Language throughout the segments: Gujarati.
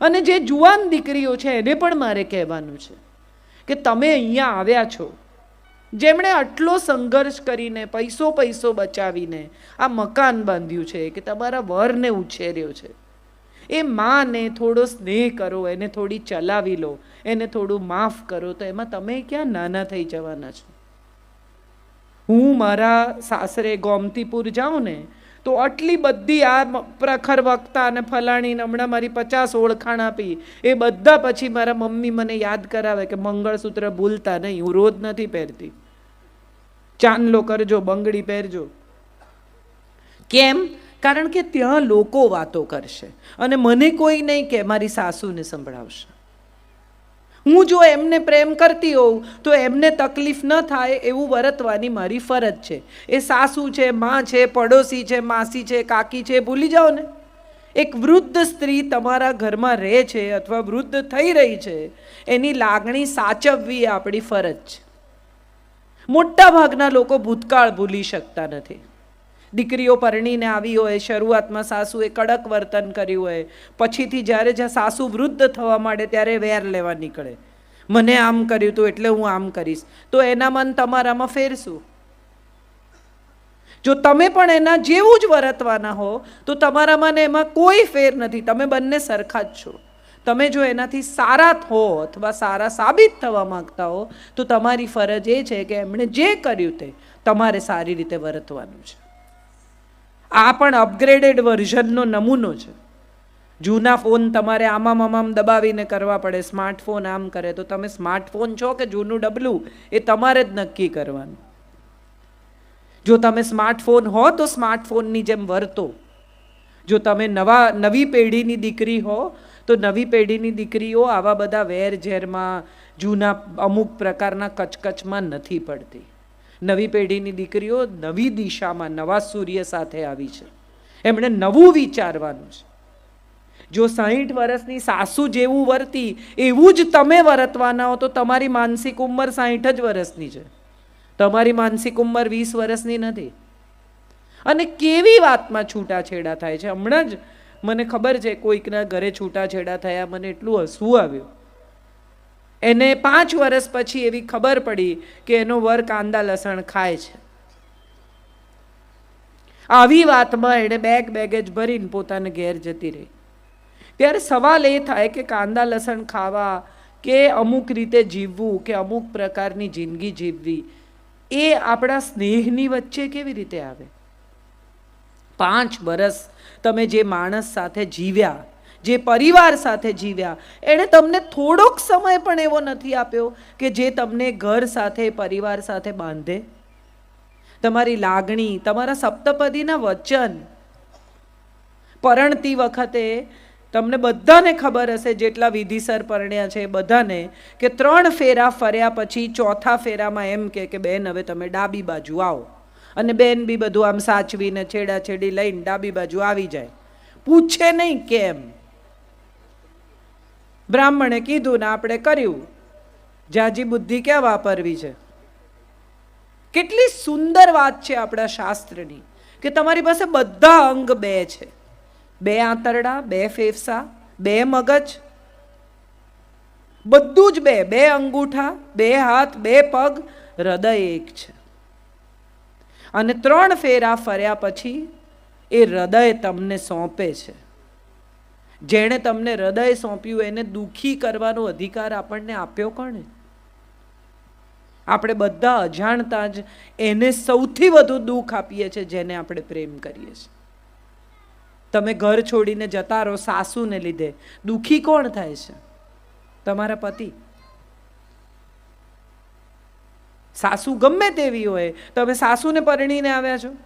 અને જે જુવાન દીકરીઓ છે, એને પણ મારે કહેવાનું છે કે તમે અહીંયા આવ્યા છો, જેમણે આટલો સંઘર્ષ કરીને પૈસો પૈસો બચાવીને આ મકાન બાંધ્યું છે કે તમારા વરને ઉછેર્યો છે. એ માને થોડો સ્નેહ કરો, એને થોડી ચલાવી લો, એને થોડું માફ કરો, તો એમાં તમે ક્યાં નાના થઈ જવાના છો? હું મારા સાસરે ગોમતીપુર જાઉં ને તો આટલી બધી આ પ્રખર વક્તા અને ફલાણીને હમણાં મારી પચાસ ઓળખાણ આપી. એ બધા પછી મારા મમ્મી મને યાદ કરાવે કે મંગળસૂત્ર ભૂલતા નહીં, હું રોજ નથી પહેરતી. ચાંદલો કરજો, બંગડી પહેરજો. કેમ? કારણ કે ત્યાં લોકો વાતો કરશે. અને મને કોઈ નહીં કે મારી સાસુને સંભળાવશે. હું જો એમને પ્રેમ કરતી હોઉં, તો એમને તકલીફ ન થાય એવું વર્તવાની મારી ફરજ છે. એ સાસુ છે, માં છે, પડોશી છે, માસી છે, કાકી છે, ભૂલી જાઓ ને. એક વૃદ્ધ સ્ત્રી તમારા ઘરમાં રહે છે અથવા વૃદ્ધ થઈ રહી છે, એની લાગણી સાચવવી આપણી ફરજ છે. મોટાભાગના લોકો ભૂતકાળ ભૂલી શકતા નથી. દીકરીઓ પરણીને આવી હોય, શરૂઆતમાં સાસુએ કડક વર્તન કર્યું હોય, પછીથી જ્યારે જ્યાં સાસુ વૃદ્ધ થવા માંડે ત્યારે વેર લેવા નીકળે. મને આમ કર્યું હતું એટલે હું આમ કરીશ. તો એના મન તમારામાં ફેરશું. જો તમે પણ એના જેવું જ વર્તવાના હો, તો તમારામાં એમાં કોઈ ફેર નથી. તમે બંને સરખા જ છો. તમે જો એનાથી સારા હો અથવા સારા સાબિત થવા માંગતા હો, તો તમારી ફરજ એ છે કે એમણે જે કર્યું તે તમારે સારી રીતે વર્તવાનું છે. આ પણ અપગ્રેડેડ વર્ઝનનો નમૂનો છે. જૂના ફોન તમારે આમામ આમામ દબાવીને કરવા પડે સ્માર્ટફોન આમ કરે, તો તમે સ્માર્ટફોન છો કે જૂનું ડબલું એ તમારે જ નક્કી કરવાનું. જો તમે સ્માર્ટફોન હો, તો સ્માર્ટફોનની જેમ વર્તો. જો તમે નવા, નવી પેઢીની દીકરી હો, તો નવી પેઢીની દીકરીઓ આવા બધા વેર ઝેરમાં જૂના અમુક પ્રકારના કચકચમાં નથી પડતી. નવી પેઢીની દીકરીઓ નવી દિશામાં નવા સૂર્ય સાથે આવી છે. એમણે નવું વિચારવાનું છે. જો સાહીઠ વર્ષની સાસુ જેવું વર્તી, એવું જ તમે વર્તવાના હો તો તમારી માનસિક ઉંમર સાહીઠ જ વર્ષની છે. તમારી માનસિક ઉંમર વીસ વર્ષની નથી. અને કેવી વાતમાં છૂટાછેડા થાય છે? હમણાં જ મને ખબર છે, કોઈકના ઘરે છૂટાછેડા થયા, મને એટલું હસવું આવ્યું. એને પાંચ વર્ષ પછી એવી ખબર પડી કે એનો વર કાંદા લસણ ખાય છે. આવી વાતમાં એણે બેગ બેગેજ ભરીને પોતાને ઘેર જતી રહી. ત્યારે સવાલ એ થાય કે કાંદા લસણ ખાવા કે અમુક રીતે જીવવું કે અમુક પ્રકારની જિંદગી જીવવી, એ આપણા સ્નેહની વચ્ચે કેવી રીતે આવે? પાંચ વર્ષ તમે જે માણસ સાથે જીવ્યા જે પરિવાર સાથે જીવ્યા. એણે તમને થોડોક સમય પણ એવો નથી આપ્યો કે જે તમને ઘર સાથે, પરિવાર સાથે બાંધે? તમારી લાગણી, તમારા સપ્તપદીના વચન. પરણતી વખતે તમને બધાને ખબર હશે જેટલા વિધિસર પરણ્યા છે બધાને કે ત્રણ ફેરા ફર્યા પછી ચોથા ફેરામાં એમ કે કે, બેન, હવે તમે ડાબી બાજુ આવો. અને બેન બી બધું આમ સાચવીને છેડા છેડી લઈને ડાબી બાજુ આવી જાય. પૂછે નહીં કેમ. બ્રાહ્મણે કીધું ને આપણે કર્યું. જાજી બુદ્ધિ ક્યાં વાપરવી છે? કેટલી સુંદર વાત છે આપણા શાસ્ત્રની, કે તમારી પાસે બધા અંગ બે છે. બે આંતરડા, બે ફેફસા, બે મગજ. બધું જ બે બે અંગૂઠા, બે હાથ, બે પગ, હૃદય એક છે. અને ત્રણ ફેરા ફર્યા પછી એ હૃદય તમને સોંપે છે. જેણે તમને હૃદય સોંપ્યું, એને દુઃખી કરવાનો અધિકાર આપણને આપ્યો કોણે? આપણે બધા અજાણતા જ એને સૌથી વધુ દુઃખ આપીએ છીએ, જેને આપણે પ્રેમ કરીએ છીએ. તમે ઘર છોડીને જતા રહો સાસુને લીધે. દુઃખી કોણ થાય છે? તમારા પતિ. સાસુ ગમે તેવી હોય. તમે સાસુને પરણીને આવ્યા છો?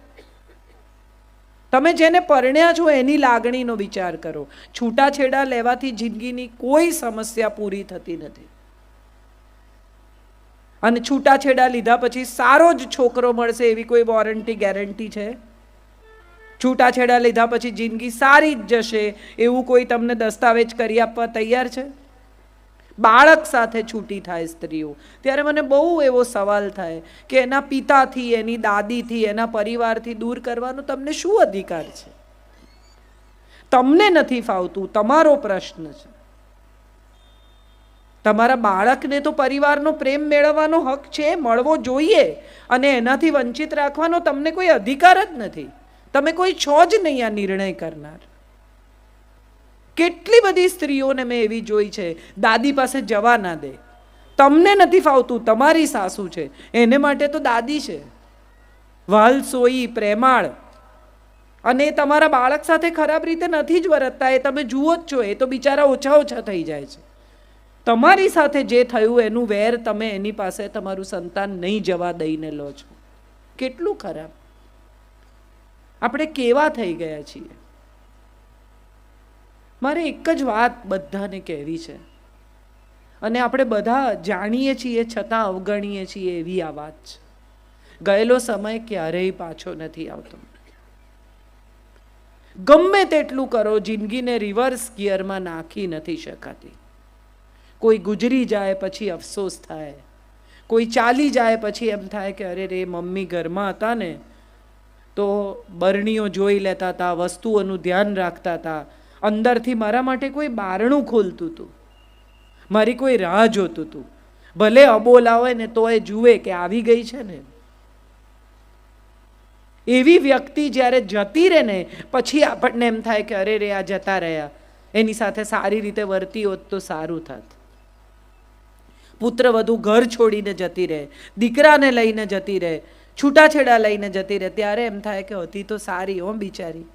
તમે જેને પરણ્યા છો એની લાગણીનો વિચાર કરો. છૂટાછેડા લેવાથી જિંદગીની કોઈ સમસ્યા પૂરી થતી નથી. અને છૂટાછેડા લીધા પછી સારો જ છોકરો મળશે એવી કોઈ વોરંટી ગેરંટી છે? છૂટાછેડા લીધા પછી જિંદગી સારી જ જશે એવું કોઈ તમને દસ્તાવેજ કરી આપવા તૈયાર છે? બાળક સાથે છૂટી થાય સ્ત્રીઓ. ત્યારે મને બહુ એવો સવાલ થાય કે એના પિતાથી, એની દાદીથી, એના પરિવારથી દૂર કરવાનો તમને શું અધિકાર છે? તમને નથી ફાવતું, તમારો પ્રશ્ન છે. તમારા બાળકને તો પરિવારનો પ્રેમ મેળવવાનો હક છે, મળવો જોઈએ અને એનાથી વંચિત રાખવાનો તમને કોઈ અધિકાર જ નથી. તમે કોઈ છો જ નહીં આ નિર્ણય કરનાર. કેટલી બધી સ્ત્રીઓને મેં એવી જોઈ છે, દાદી પાસે જવા ના દે. તમને નથી ફાવતું, તમારી સાસુ છે, એને માટે તો દાદી છે. વાલ સોઈ, પ્રેમાળ. અને એ તમારા બાળક સાથે ખરાબ રીતે નથી જ વર્તતા, એ તમે જુઓ જ છો, એ તો બિચારા ઓછા ઓછા થઈ જાય છે. તમારી સાથે જે થયું, એનું વેર તમે એની પાસે તમારું સંતાન નહીં જવા દઈને લો છો. કેટલું ખરાબ. આપણે કેવા થઈ ગયા છીએ? મારે એક જ વાત બધાને કહેવી છે. અને આપણે બધા જાણીએ છીએ છતાં અવગણીએ છીએ એવી આ વાત છે. ગયેલો સમય ક્યારેય પાછો નથી આવતો. ગમે તેટલું કરો, જિંદગીને રિવર્સ ગિયરમાં નાખી નથી શકાતી. કોઈ ગુજરી જાય પછી અફસોસ થાય. કોઈ ચાલી જાય પછી એમ થાય કે અરે રે, મમ્મી ઘરમાં હતા ને, તો બરણીઓ જોઈ લેતા હતા વસ્તુઓનું ધ્યાન રાખતા હતા અંદરથી મારા માટે કોઈ બારણું ખોલતું હતું મારી કોઈ રાહ જોતું હતું ભલે અબોલા હોય ને તો એ જુએ કે આવી ગઈ છે ને. એવી વ્યક્તિ જ્યારે જતી રહે ને, પછી આપણને એમ થાય કે અરે રે, આ જતા રહ્યા. એની સાથે સારી રીતે વર્તી હોત તો સારું થાત. પુત્ર વધુ ઘર છોડીને જતી રહે, દીકરાને લઈને જતી રહે, છૂટાછેડા લઈને જતી રહે, ત્યારે એમ થાય કે હતી તો સારી હો બિચારી.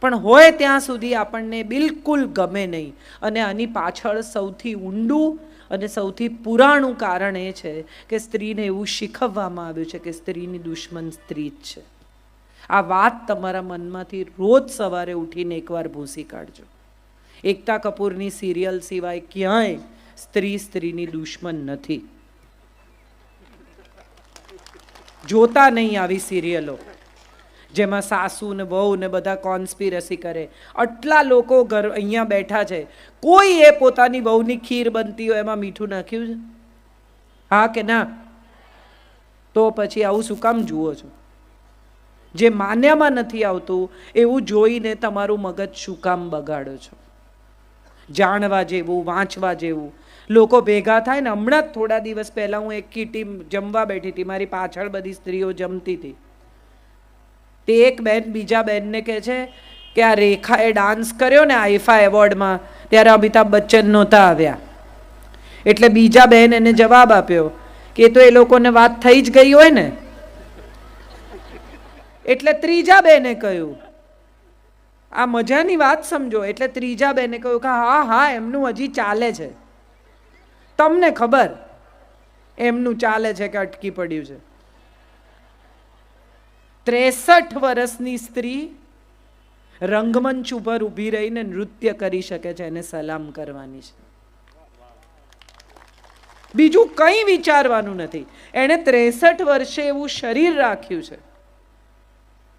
પણ હોય ત્યાં સુધી આપણને બિલકુલ ગમે નહીં. અને આની પાછળ સૌથી ઊંડું અને સૌથી પુરાણું કારણ એ છે કે સ્ત્રીને એવું શીખવવામાં આવ્યું છે કે સ્ત્રીની દુશ્મન સ્ત્રી જ છે. આ વાત તમારા મનમાંથી રોજ સવારે ઉઠીને એકવાર ભૂંસી કાઢજો. એકતા કપૂરની સિરિયલ સિવાય ક્યાંય સ્ત્રી સ્ત્રીની દુશ્મન નથી. જોતા નહીં આવી સિરિયલો. જેમાં સાસુ ને વહુ ને બધા કોન્સ્પિરસી કરે. આટલા લોકો ઘર અહીંયા બેઠા છે. કોઈ એ પોતાની વહુની ખીર બનતી હોય એમાં મીઠું નાખ્યું છે? હા કે ના? તો પછી આવું શું કામ જુઓ છો? જે માન્યામાં નથી આવતું, એવું જોઈને તમારું મગજ શું કામ બગાડો છો? જાણવા જેવું, વાંચવા જેવું. લોકો ભેગા થાય ને, હમણાં જ થોડા દિવસ પહેલાં હું એક ટીમ જમવા બેઠી હતી. મારી પાછળ બધી સ્ત્રીઓ જમતી હતી. તે એક બેન બીજા બેનને કહે છે કે આ રેખાએ ડાન્સ કર્યો ને આઈફા એવોર્ડમાં, ત્યારે અમિતાભ બચ્ચન નહોતા આવ્યા. એટલે બીજા બેન એને જવાબ આપ્યો કે તો એ લોકોને વાત થઈ જ ગઈ હોય ને. એટલે ત્રીજા બેને કહ્યું, આ મજાની વાત સમજો. એટલે ત્રીજા બેને કહ્યું કે હા હા, એમનું હજી ચાલે છે. તમને ખબર? એમનું ચાલે છે કે અટકી પડ્યું છે. ત્રેસઠ વર્ષની સ્ત્રી રંગમંચ ઉપર ઊભી રહીને નૃત્ય કરી શકે છે, એને સલામ કરવાની છે. બીજું કંઈ વિચારવાનું નથી. એણે ત્રેસઠ વર્ષે એવું શરીર રાખ્યું છે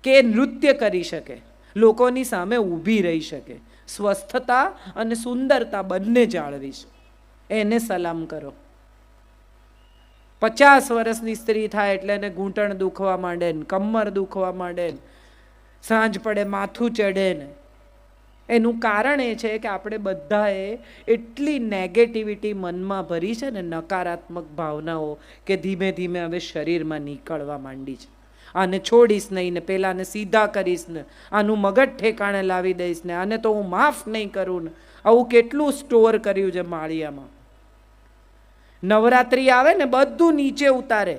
કે નૃત્ય કરી શકે, લોકોની સામે ઊભી રહી શકે, સ્વસ્થતા અને સુંદરતા બંને જાળવી છે. એને સલામ કરો. પચાસ વર્ષની સ્ત્રી થાય એટલે એને ઘૂંટણ દુખવા માંડે ને કમર દુખવા માંડે ને સાંજ પડે માથું ચડે ને. એનું કારણ એ છે કે આપણે બધાએ એટલી નેગેટિવિટી મનમાં ભરી છે ને નકારાત્મક ભાવનાઓ કે ધીમે ધીમે હવે શરીરમાં નીકળવા માંડી છે. આને છોડીશ નહીં ને, પેલાને સીધા કરીશ ને, આનું મગજ ઠેકાણે લાવી દઈશ ને, આને તો હું માફ નહીં કરું ને. આવું કેટલું સ્ટોર કર્યું છે માળિયામાં. નવરાત્રિ આવે ને બધું નીચે ઉતારે.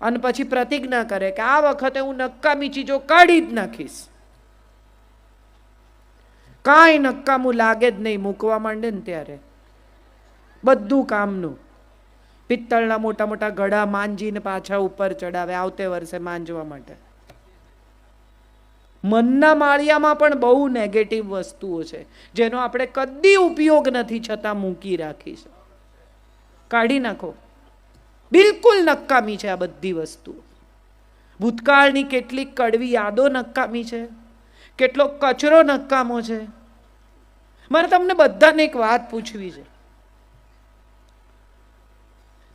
અને પછી પ્રતિજ્ઞા કરે કે આ વખતે હું નક્કામી ચીજો કાઢી જ નાખીશ. કાંઈ નક્કામું લાગે જ નહીં, મૂકવા માંડે ને ત્યારે. બધું કામનું. પિત્તળના મોટા મોટા ઘડા માંજીને પાછા ઉપર ચડાવે આવતે વર્ષે માંજવા માટે. મનના માળિયામાં પણ બહુ નેગેટિવ વસ્તુઓ છે, જેનો આપણે કદી ઉપયોગ નથી છતાં મૂકી રાખી છે કાઢી નાખો. બિલકુલ નકામી છે આ બધી વસ્તુ ભૂતકાળની કેટલીક કડવી યાદો નકામી છે. કેટલો કચરો નકામો છે. મારે તમને બધાને એક વાત પૂછવી છે.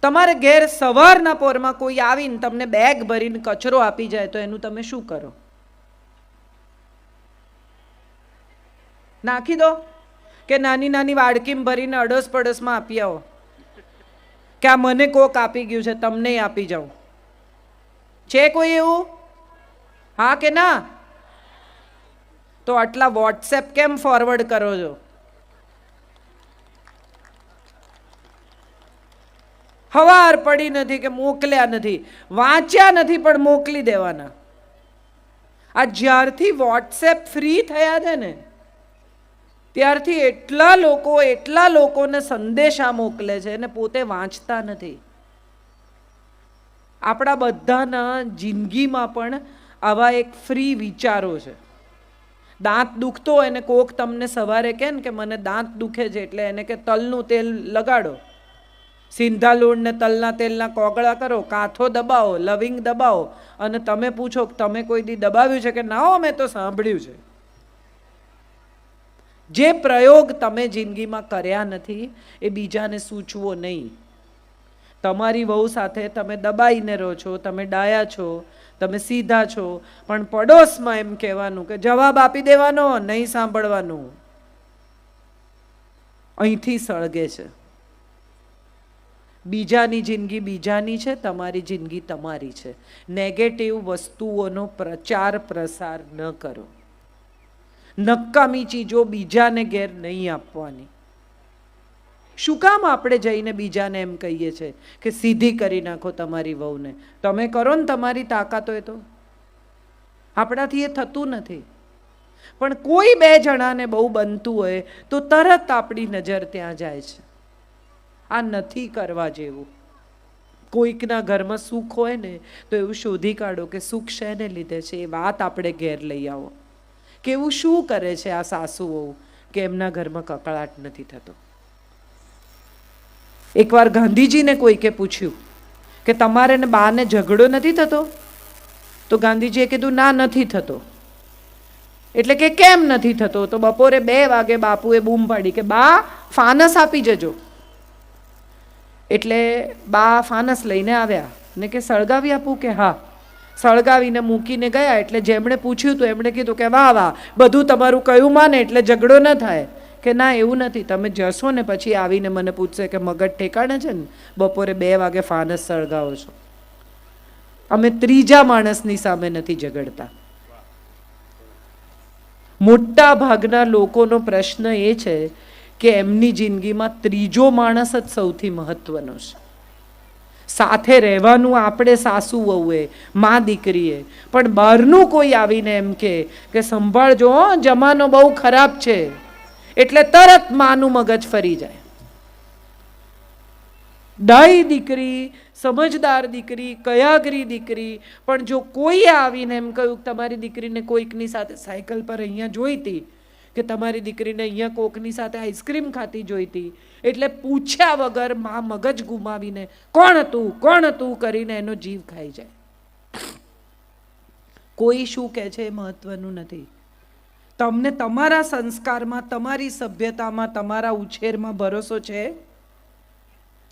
તમારે ઘેર સવારના પોરમાં કોઈ આવીને તમને બેગ ભરીને કચરો આપી જાય તો એનું તમે શું કરો? નાખી દો કે નાની નાની વાડકીમ ભરીને અડોસ પડોશમાં આપી આવો. કે આ મને કોક આપી ગયું છે, તમને આપી જાઉં. છે કોઈ એવું? હા કે ના? તો આટલા વોટ્સએપ કેમ ફોરવર્ડ કરો છો? હવાર પડી નથી કે મોકલ્યા નથી. વાંચ્યા નથી પણ મોકલી દેવાના. આ જ્યારથી વોટ્સએપ ફ્રી થયા છે ને ત્યારથી એટલા લોકો, એટલા લોકોને સંદેશા મોકલે છે ને પોતે વાંચતા નથી. આપણા બધાના જિંદગીમાં પણ આવા એક ફ્રી વિચારો છે. દાંત દુખતો હોય ને કોક તમને સવારે કહે ને કે મને દાંત દુખે છે એટલે એને કે તલનું તેલ લગાડો. સિંધા લોણને તલના તેલના કોગળા કરો, કાંથો દબાવો, લવિંગ દબાવો અને તમે પૂછો તમે કોઈ દી દબાવ્યું છે કે ના મેં તો સાંભળ્યું છે. જે પ્રયોગ તમે જિંદગીમાં કર્યા નથી, એ બીજાને સૂચવો નહીં. તમારી વહુ સાથે તમે દબાઈને રહો છો, તમે ડાયા છો, તમે સીધા છો, પણ પડોશમાં એમ કહેવાનું કે જવાબ આપી દેવાનો, નહીં સાંભળવાનું. અહીંથી સળગે છે. બીજાની જિંદગી બીજાની છે, તમારી જિંદગી તમારી છે. નેગેટિવ વસ્તુઓનો પ્રચાર પ્રસાર ન કરો. નકામી ચીજો બીજાને ઘેર નહીં આપવાની. શું કામ આપણે જઈને બીજાને એમ કહીએ છીએ કે સીધી કરી નાખો તમારી વહુને? તમે કરો ને તમારી તાકાત હોય તો. આપણાથી એ થતું નથી. પણ કોઈ બે જણાને બહુ બનતું હોય તો તરત આપણી નજર ત્યાં જાય છે. આ નથી કરવા જેવું. કોઈકના ઘરમાં સુખ હોય ને તો એવું શોધી કાઢો કે સુખ શેને લીધે છે એ વાત આપણે ઘેર લઈ આવો. કે એવું શું કરે છે આ સાસુઓ કે એમના ઘરમાં કકળાટ નથી થતો? એકવાર ગાંધીજીને કોઈકે પૂછ્યું કે તમારે ને બાને ઝઘડો નથી થતો? તો ગાંધીજીએ કીધું, ના, નથી થતો. એટલે કે, કેમ નથી થતો? તો બપોરે બે વાગે બાપુએ બૂમ પાડી કે, બા, ફાનસ આપી જજો. એટલે બા ફાનસ લઈને આવ્યા ને કે, સળગાવી આપું કે હા? સળગાવીને મૂકીને ગયા એટલે જેમણે પૂછ્યું તો એમણે કીધું કે વાહ વાહ, બધું તમારું કયું માને? એટલે ઝઘડો ન થાય. કે ના, એવું નથી. તમે જશો ને પછી આવીને મને પૂછશે કે મગજ ઠેકાણે છે ને? બપોરે બે વાગે ફાનસ સળગાવો છો. અમે ત્રીજા માણસની સામે નથી ઝઘડતા. મોટા ભાગના લોકોનો પ્રશ્ન એ છે કે એમની જિંદગીમાં ત્રીજો માણસ જ સૌથી મહત્વનો છે. સાથે રહેવાનું આપણે સાસુ વહુએ, મા દીકરીએ. પણ બહારનું કોઈ આવીને એમ કે કે સંભાળજો જમાનો બહુ ખરાબ છે. એટલે તરત માનું મગજ ફરી જાય. ડાઈ દીકરી, સમજદાર દીકરી, કયાગરી દીકરી, પણ જો કોઈએ આવીને એમ કહ્યું કે તમારી દીકરીને કોઈકની સાથે સાયકલ પર અહીંયા જોઈતી કે તમારી દીકરીને અહીંયા કોકની સાથે આઈસ્ક્રીમ ખાતી જોઈતી. એટલે પૂછ્યા વગર મા મગજ ગુમાવીને, કોણ હતું? કોણ હતું? કરીને એનો જીવ ખાઈ જાય. કોઈ શું કહે છે એ મહત્વનું નથી. તમને તમારા સંસ્કારમાં, તમારી સભ્યતામાં, તમારા ઉછેરમાં ભરોસો છે?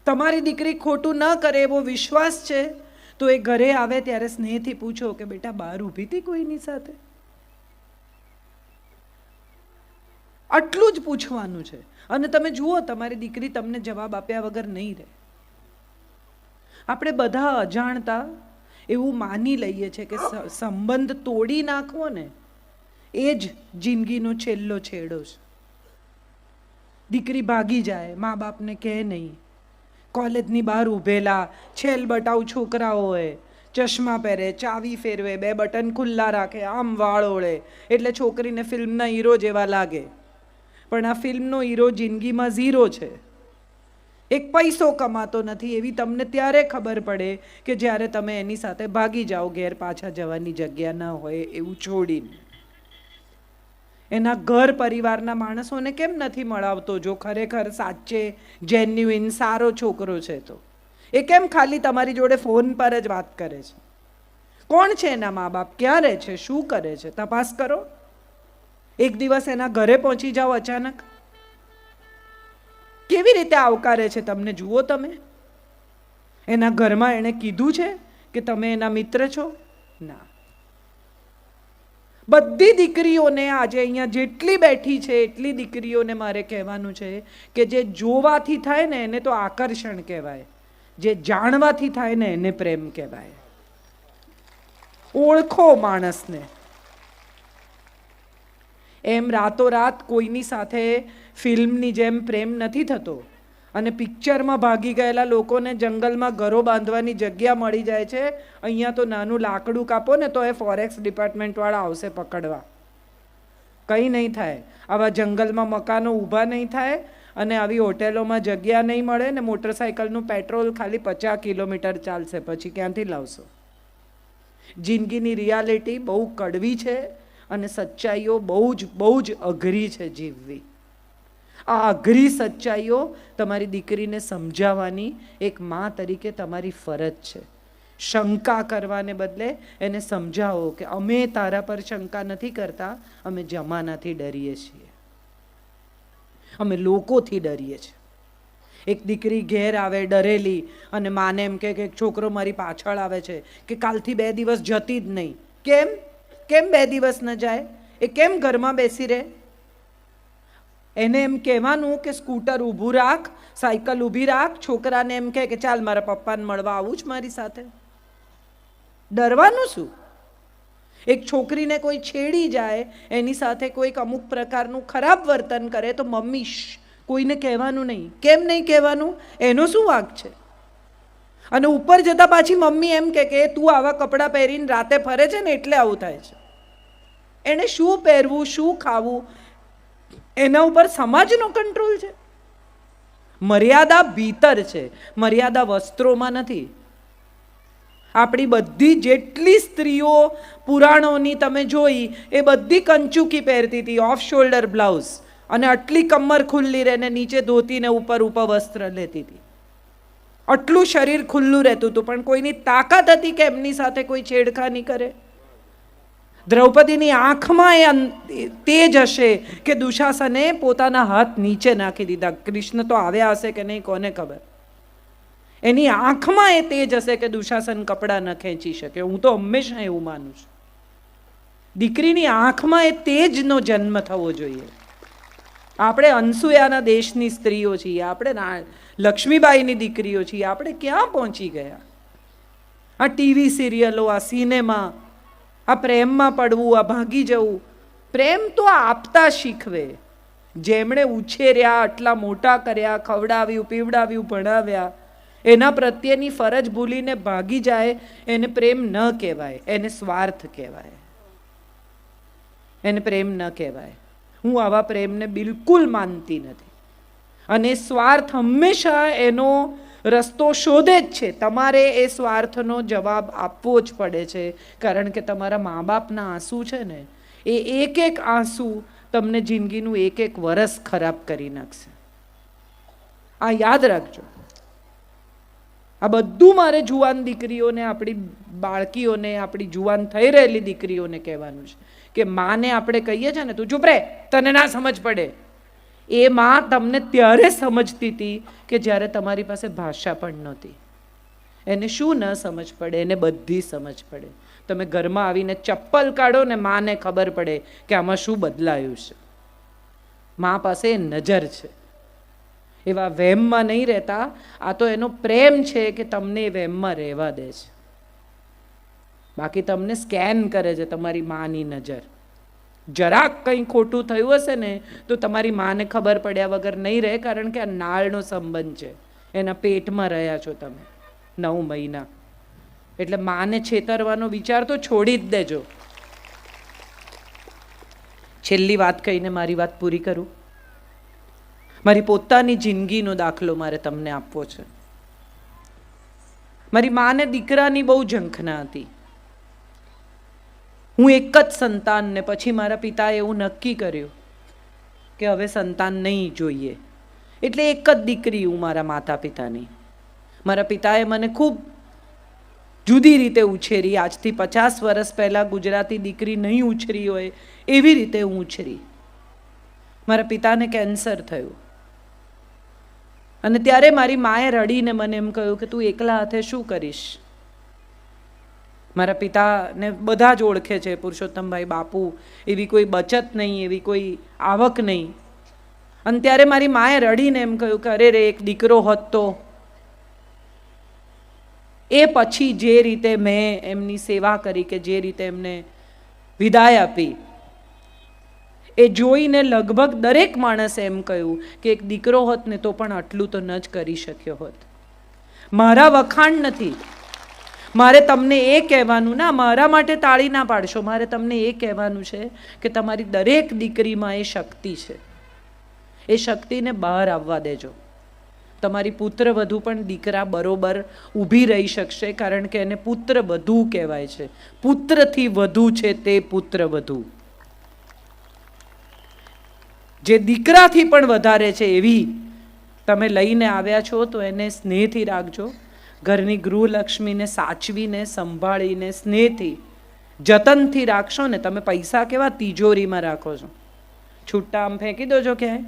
તમારી દીકરી ખોટું ન કરે એવો વિશ્વાસ છે? તો એ ઘરે આવે ત્યારે સ્નેહથી પૂછો કે, બેટા, બહાર ઊભી હતી કોઈની સાથે? આટલું જ પૂછવાનું છે. અને તમે જુઓ, તમારી દીકરી તમને જવાબ આપ્યા વગર નહીં રહે. આપણે બધા અજાણતા એવું માની લઈએ છે કે સંબંધ તોડી નાખવો ને, એ જ જિંદગીનો છેલ્લો છેડો છે. દીકરી ભાગી જાય મા બાપને કહે નહીં. કોલેજની બહાર ઊભેલા, છેલ બટાવ છોકરાઓએ ચશ્મા પહેરે, ચાવી ફેરવે, બે બટન ખુલ્લા રાખે, આમ વાળ ઓળે, એટલે છોકરીને ફિલ્મના હીરો જેવા લાગે. પણ આ ફિલ્મનો હીરો જિંદગીમાં ઝીરો છે. એક પૈસો કમાતો નથી એવી તમને ત્યારે ખબર પડે કે જ્યારે તમે એની સાથે ભાગી જાઓ ઘેર પાછા જવાની જગ્યા ન હોય એવું છોડીને. એના ઘર પરિવારના માણસોને કેમ નથી મળાવતો જો ખરેખર સાચે જેન્યુઇન સારો છોકરો છે તો? એ કેમ ખાલી તમારી જોડે ફોન પર જ વાત કરે છે? કોણ છે એના મા બાપ? ક્યાં રહે છે? શું કરે છે? તપાસ કરો. એક દિવસ એના ઘરે પહોંચી જાઓ અચાનક. કેવી રીતે આવકારે છે તમને? જુઓ તમે. એના ઘરમાં એણે કીધું છે કે તમે એના મિત્ર છો? ના. બધી દીકરીઓને આજે અહીંયા જેટલી બેઠી છે, એટલી દીકરીઓને મારે કહેવાનું છે કે જે જોવાથી થાય ને એને તો આકર્ષણ કહેવાય. જે જાણવાથી થાય ને એને પ્રેમ કહેવાય. ઓળખો માણસને. એમ રાતોરાત કોઈની સાથે ફિલ્મની જેમ પ્રેમ નથી થતો. અને પિક્ચરમાં ભાગી ગયેલા લોકોને જંગલમાં ઘરો બાંધવાની જગ્યા મળી જાય છે. અહીંયા તો નાનું લાકડું કાપો ને તો એ ફોરેક્સ ડિપાર્ટમેન્ટવાળા આવશે પકડવા. કંઈ નહીં થાય. આવા જંગલમાં મકાનો ઊભા નહીં થાય અને આવી હોટેલોમાં જગ્યા નહીં મળે ને મોટરસાયકલનું પેટ્રોલ ખાલી પચાસ કિલોમીટર ચાલશે, પછી ક્યાંથી લાવશો? જિંદગીની રિયાલિટી બહુ કડવી છે. અને સચ્ચાઈઓ બહુ જ બહુ જ અઘરી છે જીવવી. આ અઘરી સચ્ચાઈઓ તમારી દીકરીને સમજાવવાની એક મા તરીકે તમારી ફરજ છે. શંકા કરવાને બદલે એને સમજાવો કે અમે તારા પર શંકા નથી કરતા, અમે જમાનાથી ડરીએ છીએ. અમે લોકોથી ડરીએ છીએ. એક દીકરી ઘેર આવે ડરેલી અને માને એમ કે એક છોકરો મારી પાછળ આવે છે, કે કાલથી બે દિવસ જતી જ નહીં. કેમ? કેમ બે દિવસ ન જાય? એ કેમ ઘરમાં બેસી રહે? એને એમ કહેવાનું કે સ્કૂટર ઊભું રાખ, સાયકલ ઊભી રાખ, છોકરાને એમ કહે કે ચાલ મારા પપ્પાને મળવા આવું જ મારી સાથે. ડરવાનું શું? એક છોકરીને કોઈ છેડી જાય, એની સાથે કોઈક અમુક પ્રકારનું ખરાબ વર્તન કરે તો મમ્મી કોઈને કહેવાનું નહીં. કેમ નહીં કહેવાનું? એનો શું વાંક છે? અને ઉપર જતા પાછી મમ્મી એમ કે તું આવા કપડાં પહેરીને રાતે ફરે છે ને એટલે આવું થાય છે. એને શું પહેરવું, શું ખાવું, એના ઉપર સમાજનો કંટ્રોલ છે. મર્યાદા ભીતર છે. મર્યાદા વસ્ત્રોમાં નથી. આપણી બધી જેટલી સ્ત્રીઓ પુરાણોની તમે જોઈ, એ બધી કંચુકી પહેરતી હતી ઓફ શોલ્ડર બ્લાઉઝ અને આટલી કમર ખુલ્લી રહે ને નીચે ધોતીને ઉપર ઉપર વસ્ત્ર લેતી હતી. આટલું શરીર ખુલ્લું રહેતું હતું, પણ કોઈની તાકાત હતી કે એમની સાથે કોઈ છેડખાની કરે? દ્રૌપદીની આંખમાં એ તેજ હશે કે દુશાસને પોતાના હાથ નીચે નાખી દીધા. કૃષ્ણ તો આવ્યા હશે કે નહીં કોને ખબર? એની આંખમાં એ તેજ હશે કે દુશાસન કપડાં ન ખેંચી શકે. હું તો હંમેશા એવું માનું છું. દીકરીની આંખમાં એ તેજનો જન્મ થવો જોઈએ. આપણે અનસુયાના દેશની સ્ત્રીઓ છીએ. આપણે લક્ષ્મીબાઈની દીકરીઓ છીએ. આપણે ક્યાં પહોંચી ગયા? આ ટીવી સિરિયલો, આ સિનેમા આ પ્રેમમાં પડવું, આ ભાગી જવું. પ્રેમ તો આપતા શીખવે. જેમણે ઉછેર્યા, આટલા મોટા કર્યા, ખવડાવ્યું, પીવડાવ્યું, ભણાવ્યા, એના પ્રત્યેની ફરજ ભૂલીને ભાગી જાય, એને પ્રેમ ન કહેવાય, એને સ્વાર્થ કહેવાય. એને પ્રેમ ન કહેવાય. હું આવા પ્રેમને બિલકુલ માનતી નથી. અને સ્વાર્થ હંમેશા એનો રસ્તો શોધે જ છે. તમારે એ સ્વાર્થનો જવાબ આપવો જ પડે છે. કારણ કે તમારા મા બાપના આંસુ છે ને, એ એક એક આંસુ તમને જિંદગીનું એક એક વરસ ખરાબ કરી નાખશે. આ યાદ રાખજો. આ બધું મારે જુવાન દીકરીઓને, આપણી બાળકીઓને, આપણી જુવાન થઈ રહેલી દીકરીઓને કહેવાનું છે. કે માને આપણે કહીએ છીએ ને, તું ચૂપ રે, તને ના સમજ પડે. એ માં તમને ત્યારે સમજતી હતી કે જ્યારે તમારી પાસે ભાષા પણ નહોતી. એને શું ન સમજ પડે, એને બધી સમજ પડે. તમે ઘરમાં આવીને ચપ્પલ કાઢો ને માને ખબર પડે કે આમાં શું બદલાયું છે. મા પાસે નજર છે. એવા વહેમમાં નહીં રહેતા, આ તો એનો પ્રેમ છે કે તમને એ વહેમમાં રહેવા દે છે. બાકી તમને સ્કેન કરે છે તમારી માની નજર. જરાક કંઈ ખોટું થયું હશે ને, તો તમારી માને ખબર પડ્યા વગર નહીં રહે, કારણ કે આ નાળનો સંબંધ છે. એના પેટમાં રહ્યા છો તમે, નવ મહિના. એટલે માને છેતરવાનો વિચાર તો છોડી જ દેજો. છેલ્લી વાત કહીને મારી વાત પૂરી કરું? મારી પોતાની જિંદગીનો દાખલો મારે તમને આપવો છે. મારી માને દીકરાની બહુ ઝંખના હતી. હું એક જ સંતાનને પછી મારા પિતાએ એવું નક્કી કર્યું કે હવે સંતાન નહીં જોઈએ. એટલે એક જ દીકરી હું મારા માતા પિતાની મારા પિતાએ મને ખૂબ જુદી રીતે ઉછેરી. આજથી પચાસ વર્ષ પહેલાં ગુજરાતી દીકરી નહીં ઉછરી હોય એવી રીતે હું ઉછરી. મારા પિતાને કેન્સર થયું. અને ત્યારે મારી માએ રડીને મને એમ કહ્યું કે તું એકલા હાથે શું કરીશ? મારા પિતાને બધા જ ઓળખે છે, પુરુષોત્તમભાઈ, બાપુ, એવી કોઈ બચત નહીં, એવી કોઈ આવક નહીં. અને ત્યારે મારી માએ રડીને એમ કહ્યું કે, અરે રે, એક દીકરો હોત. એ પછી જે રીતે મેં એમની સેવા કરી કે જે રીતે એમને વિદાય આપી, એ જોઈને લગભગ દરેક માણસે એમ કહ્યું કે, એક દીકરો હોત ને તો પણ આટલું તો ન જ કરી શક્યો હોત. મારા વખાણ નથી. મારે તમને એ કહેવાનું, ના, મારા માટે તાળી ના પાડશો. મારે તમને એ કહેવાનું છે કે તમારી દરેક દીકરીમાં એ શક્તિ છે. એ શક્તિને બહાર આવવા દેજો. તમારી પુત્ર વધુ પણ દીકરા બરોબર ઊભી રહી શકશે કારણ કે એને પુત્ર વધુ કહેવાય છે. પુત્રથી વધુ છે તે પુત્ર વધુ. જે દીકરાથી પણ વધારે છે એવી તમે લઈને આવ્યા છો તો એને સ્નેહથી રાખજો. ઘરની ગૃહલક્ષ્મીને સાચવીને, સંભાળીને, સ્નેહથી, જતનથી રાખશો ને તમે પૈસા કેવા તિજોરીમાં રાખો છો? છૂટા આમ ફેંકી દો છો ક્યાંય?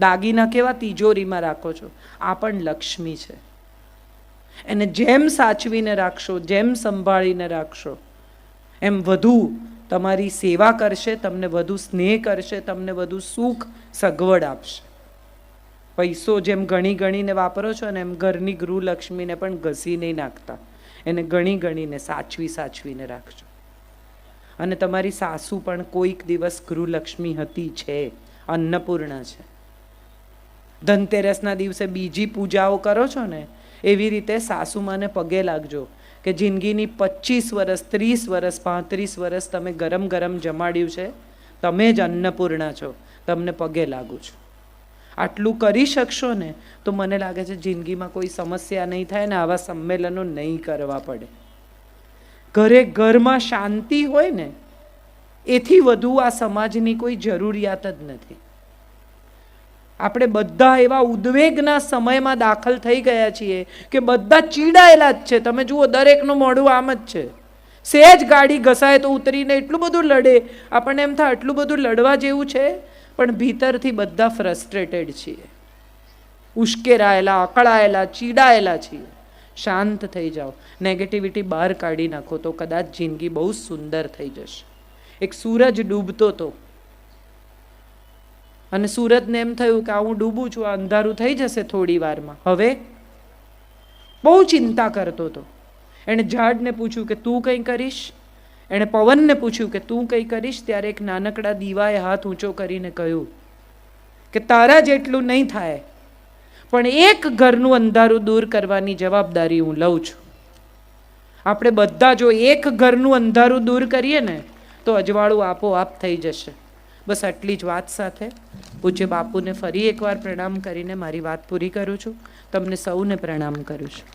દાગીના કેવા તિજોરીમાં રાખો છો? આ પણ લક્ષ્મી છે. એને જેમ સાચવીને રાખશો, જેમ સંભાળીને રાખશો, એમ વધુ તમારી સેવા કરશે, તમને વધુ સ્નેહ કરશે, તમને વધુ સુખ સગવડ આપશે. પૈસો જેમ ગણી ગણીને વાપરો છો ને એમ ઘરની ગૃહલક્ષ્મીને પણ ઘસી નહીં નાખતા. એને ગણી ગણીને સાચવી સાચવીને રાખજો. અને તમારી સાસુ પણ કોઈક દિવસ ગૃહલક્ષ્મી હતી છે, અન્નપૂર્ણા છે. ધનતેરસના દિવસે બીજી પૂજાઓ કરો છો ને, એવી રીતે સાસુમાને પગે લાગજો કે જિંદગીની પચીસ વર્ષ ત્રીસ વર્ષ પાંત્રીસ વર્ષ તમે ગરમ ગરમ જમાડ્યું છે, તમે જ અન્નપૂર્ણા છો, તમને પગે લાગુ છું. આટલું કરી શકશો ને, તો મને લાગે છે જિંદગીમાં કોઈ સમસ્યા નહીં થાય ને આવા સંમેલનો નહીં કરવા પડે. ઘરે ઘરમાં શાંતિ હોય ને, એથી વધુ આ સમાજની કોઈ જરૂરિયાત જ નથી. આપણે બધા એવા ઉદ્વેગના સમયમાં દાખલ થઈ ગયા છીએ કે બધા ચીડાયેલા જ છે. તમે જુઓ, દરેકનું મોઢું આમ જ છે. સહેજ ગાડી ઘસાય તો ઉતરીને એટલું બધું લડે. આપણને એમ થાય, આટલું બધું લડવા જેવું છે? પણ ભીતરથી બધા ફ્રસ્ટ્રેટેડ છીએ. ઉશ્કેરાયેલા અકળાયેલા ચીડાયેલા છીએ. શાંત થઈ જાઓ. નેગેટિવિટી બહાર કાઢી નાખો તો કદાચ જિંદગી બહુ સુંદર થઈ જશે. એક સૂરજ ડૂબતો હતો અને સુરતને એમ થયું કે હું ડૂબું છું, આ અંધારું થઈ જશે થોડી વારમાં. હવે? બહુ ચિંતા કરતો હતો એણે ઝાડને પૂછ્યું કે તું કંઈ કરીશ? એણે પવનને પૂછ્યું કે તું કંઈ કરીશ? ત્યારે એક નાનકડા દીવાએ હાથ ઊંચો કરીને કહ્યું કે, તારા જેટલું નહીં થાય, પણ એક ઘરનું અંધારું દૂર કરવાની જવાબદારી હું લઉં છું. આપણે બધા જો એક ઘરનું અંધારું દૂર કરીએ ને, તો અજવાળું આપોઆપ થઈ જશે. બસ આટલી જ વાત સાથે પૂજ્ય બાપુને ફરી એકવાર પ્રણામ કરીને મારી વાત પૂરી કરું છું. તમને સૌને પ્રણામ કરું છું.